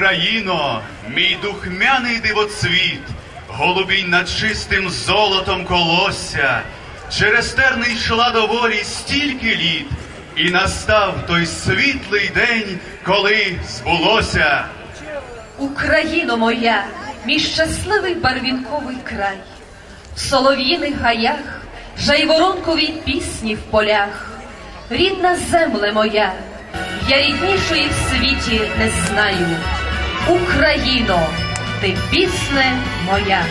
Україно, мій духмяний дивоцвіт, голубінь над чистим золотом колосся, через терни йшла до волі стільки літ, і настав той світлий день, коли збулося. Україно моя, мій щасливий барвінковий край, в солов'їних гаях, жайворонкові пісні в полях, рідна земле моя, я ріднішої в світі не знаю. Україно, ти пісне моя.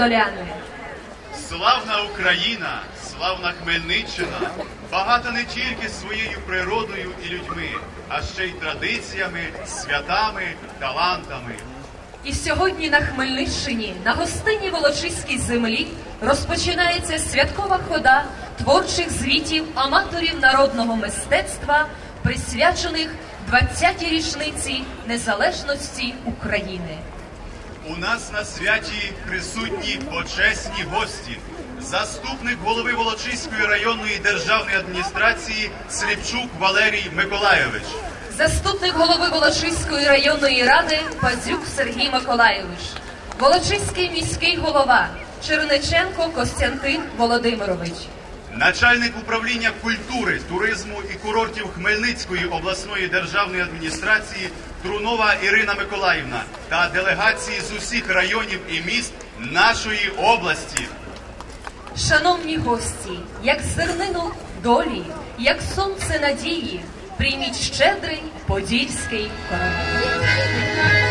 Подоляни! Славна Україна, славна Хмельниччина, багата не тільки своєю природою і людьми, а ще й традиціями, святами, талантами. І сьогодні на Хмельниччині, на гостині Волочиській землі, розпочинається святкова хода творчих звітів аматорів народного мистецтва, присвячених 20-й річниці незалежності України. У нас на святі присутні почесні гості. Заступник голови Волочиської районної державної адміністрації Сліпчук Валерій Миколайович. заступник голови Волочиської районної ради Пазюк Сергій Миколайович, Волочиський міський голова Черниченко Костянтин Володимирович. Начальник управління культури, туризму і курортів Хмельницької обласної державної адміністрації Трунова Ірина Миколаївна та делегації з усіх районів і міст нашої області. Шановні гості, як зернину долі, як сонце надії, прийміть щедрий подільський коронавірус.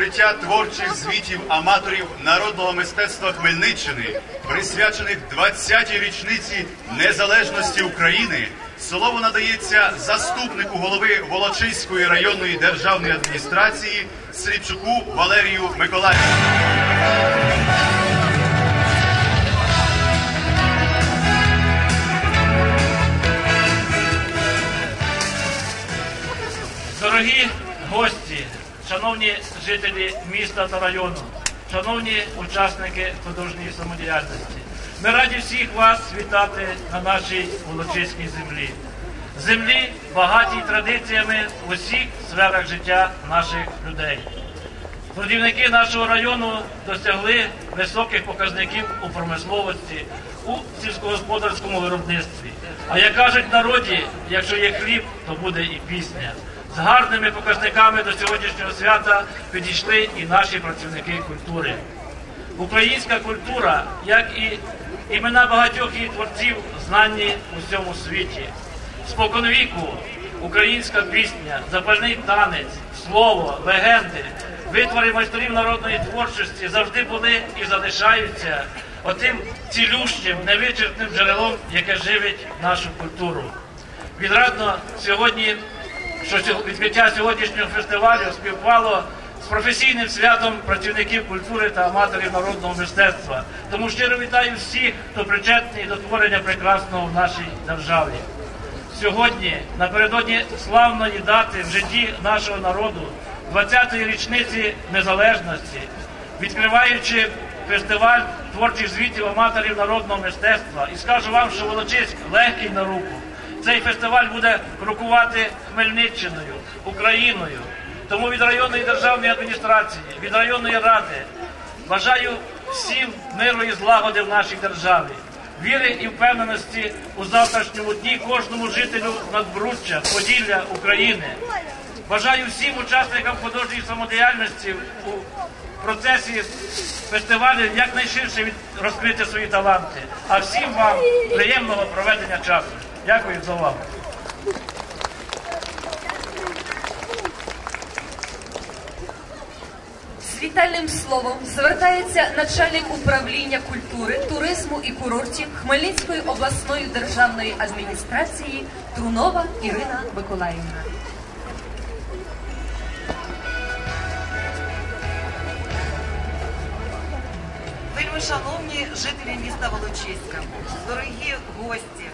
Відкриття творчих звітів аматорів народного мистецтва Хмельниччини, присвячених 20-й річниці незалежності України, слово надається заступнику голови Волочиської районної державної адміністрації Сліпчуку Валерію Миколаївну. Дорогі шановні жителі міста та району, шановні учасники художньої самодіяльності, ми раді всіх вас вітати на нашій Волочиській землі. Землі багатій традиціями в усіх сферах життя наших людей. Трудівники нашого району досягли високих показників у промисловості, у сільськогосподарському виробництві. А як кажуть народі, якщо є хліб, то буде і пісня. Гарними показниками до сьогоднішнього свята підійшли і наші працівники культури. Українська культура, як і імена багатьох її творців, знані у всьому світі. Споконвіку українська пісня, запальний танець, слово, легенди, витвори майстрів народної творчості завжди були і залишаються отим цілющим, невичерпним джерелом, яке живить нашу культуру. Відрадно сьогодні, що відкриття сьогоднішнього фестивалю співпало з професійним святом працівників культури та аматорів народного мистецтва. Тому щиро вітаю всіх, хто причетний до творення прекрасного в нашій державі. Сьогодні, напередодні славної дати в житті нашого народу, 20-ї річниці незалежності, відкриваючи фестиваль творчих звітів аматорів народного мистецтва, і скажу вам, що Волочиськ легкий на руку. Цей фестиваль буде крокувати Хмельниччиною, Україною. Тому від районної державної адміністрації, від районної ради бажаю всім миру і злагоди в нашій державі віри і впевненості у завтрашньому дні кожному жителю надбруччя, Поділля України. Бажаю всім учасникам художньої самодіяльності у процесі фестивалю якнайширше розкрити свої таланти. А всім вам приємного проведення часу. Дякую за увагу. З вітальним словом звертається начальник управління культури, туризму і курортів Хмельницької обласної державної адміністрації Трунова Ірина Миколаївна. Вельмишановні жителі міста Волочиська, дорогі гості,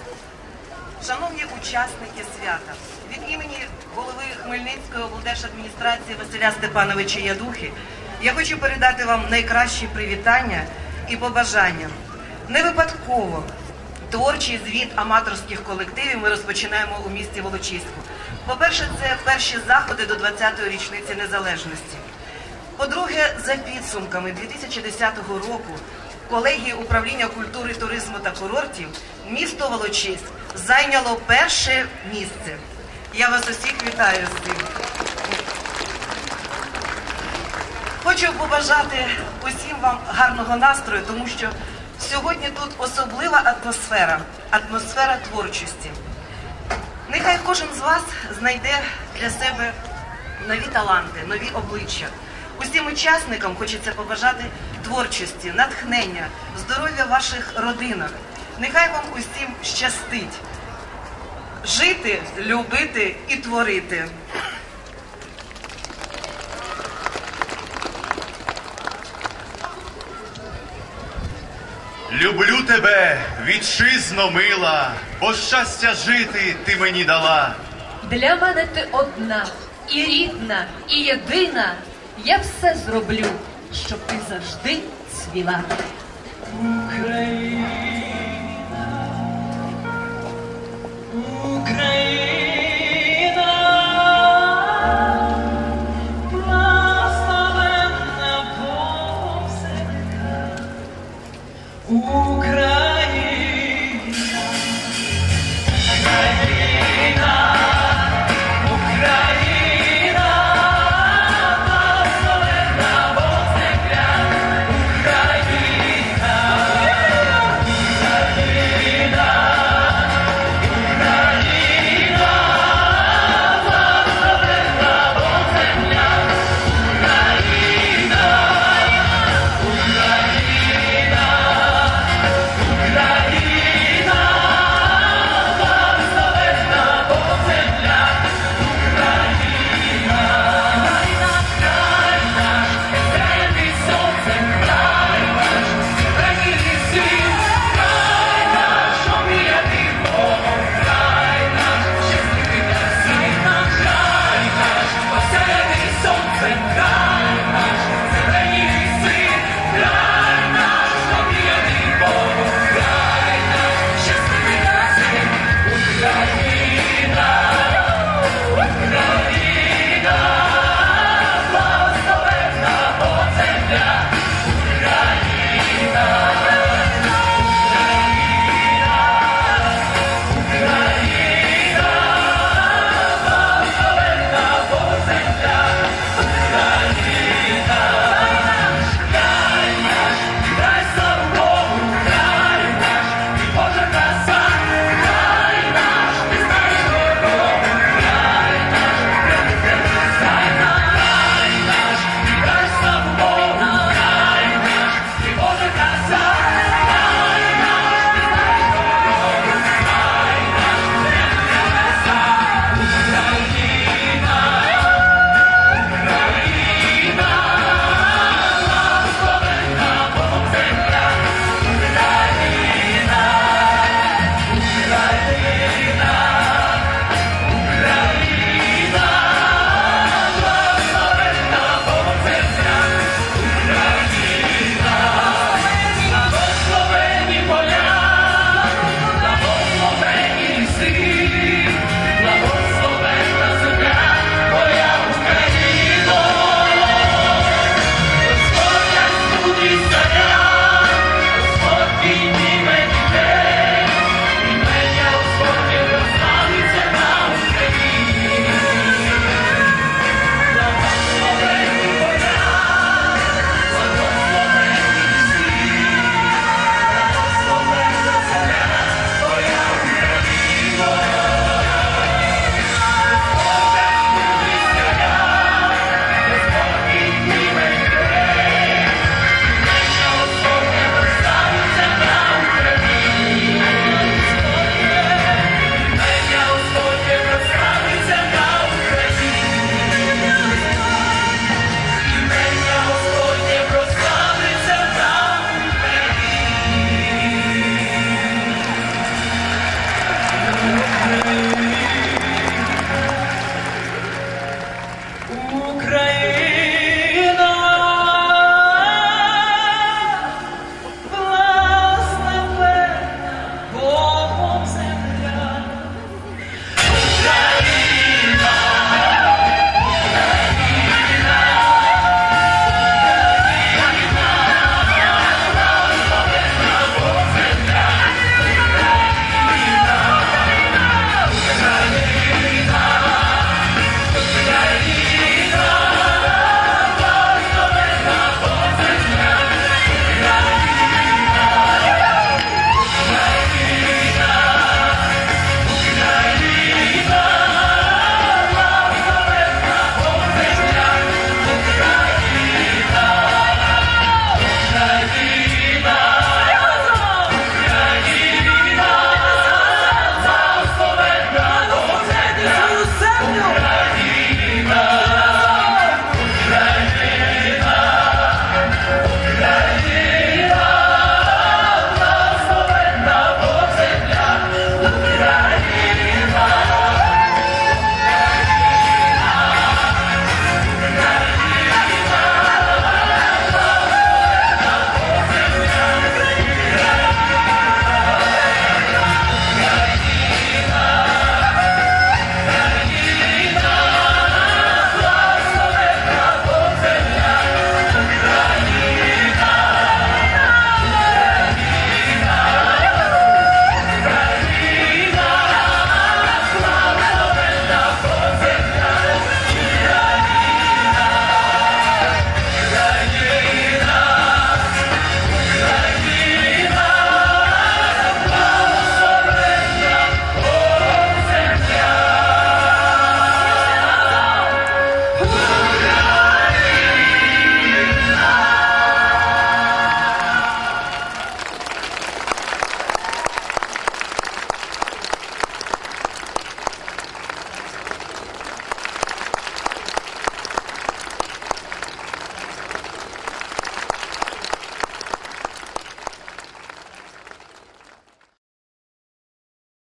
шановні учасники свята, від імені голови Хмельницької облдержадміністрації Василя Степановича Ядухи я хочу передати вам найкращі привітання і побажання. Не випадково творчий звіт аматорських колективів ми розпочинаємо у місті Волочиську. По-перше, це перші заходи до 20-ї річниці незалежності. По-друге, за підсумками 2010 року колегії управління культури, туризму та курортів місто Волочиськ зайняло перше місце. Я вас усіх вітаю з цим. Хочу побажати усім вам гарного настрою, тому що сьогодні тут особлива атмосфера, атмосфера творчості. Нехай кожен з вас знайде для себе нові таланти, нові обличчя. Усім учасникам хочеться побажати творчості, натхнення, здоров'я ваших родинах. Нехай вам усім щастить жити, любити і творити. Люблю тебе, вітчизно мила, бо щастя жити ти мені дала. Для мене ти одна, і рідна, і єдина. Я все зроблю, щоб ти завжди цвіла. Україна,